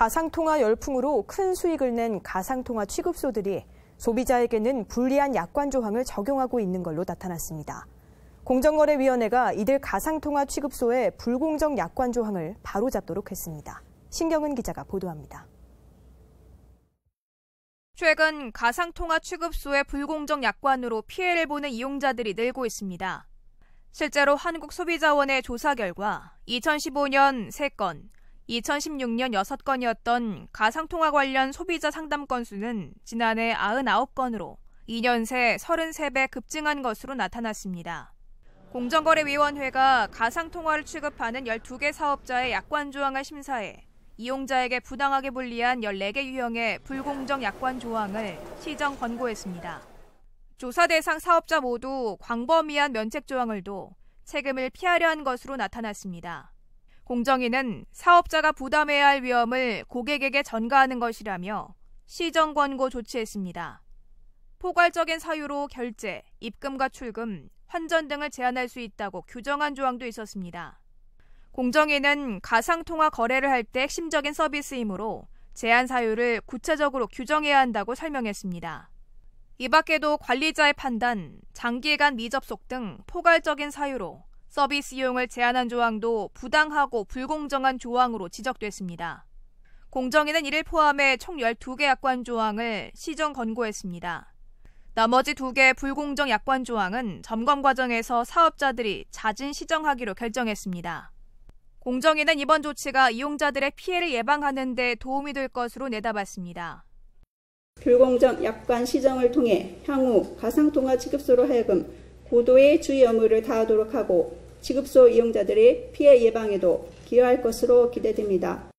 가상통화 열풍으로 큰 수익을 낸 가상통화 취급소들이 소비자에게는 불리한 약관 조항을 적용하고 있는 걸로 나타났습니다. 공정거래위원회가 이들 가상통화 취급소의 불공정 약관 조항을 바로잡도록 했습니다. 신경은 기자가 보도합니다. 최근 가상통화 취급소의 불공정 약관으로 피해를 보는 이용자들이 늘고 있습니다. 실제로 한국소비자원의 조사 결과 2015년 3건, 2016년 6건이었던 가상통화 관련 소비자 상담 건수는 지난해 99건으로 2년 새 33배 급증한 것으로 나타났습니다. 공정거래위원회가 가상통화를 취급하는 12개 사업자의 약관 조항을 심사해 이용자에게 부당하게 불리한 14개 유형의 불공정 약관 조항을 시정 권고했습니다. 조사 대상 사업자 모두 광범위한 면책 조항을 둬 세금을 피하려 한 것으로 나타났습니다. 공정위는 사업자가 부담해야 할 위험을 고객에게 전가하는 것이라며 시정 권고 조치했습니다. 포괄적인 사유로 결제, 입금과 출금, 환전 등을 제한할 수 있다고 규정한 조항도 있었습니다. 공정위는 가상통화 거래를 할 때 핵심적인 서비스이므로 제한 사유를 구체적으로 규정해야 한다고 설명했습니다. 이 밖에도 관리자의 판단, 장기간 미접속 등 포괄적인 사유로 서비스 이용을 제한한 조항도 부당하고 불공정한 조항으로 지적됐습니다. 공정위는 이를 포함해 총 12개 약관 조항을 시정 권고했습니다. 나머지 2개 불공정 약관 조항은 점검 과정에서 사업자들이 잦은 시정하기로 결정했습니다. 공정위는 이번 조치가 이용자들의 피해를 예방하는 데 도움이 될 것으로 내다봤습니다. 불공정 약관 시정을 통해 향후 가상통화 취급소로 하여금 고도의 주의 의무를 다하도록 하고 취급소 이용자들의 피해 예방에도 기여할 것으로 기대됩니다.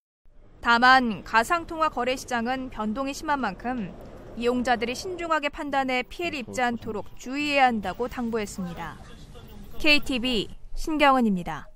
다만 가상통화 거래 시장은 변동이 심한 만큼 이용자들이 신중하게 판단해 피해를 입지 않도록 주의해야 한다고 당부했습니다. KTV 신경은입니다.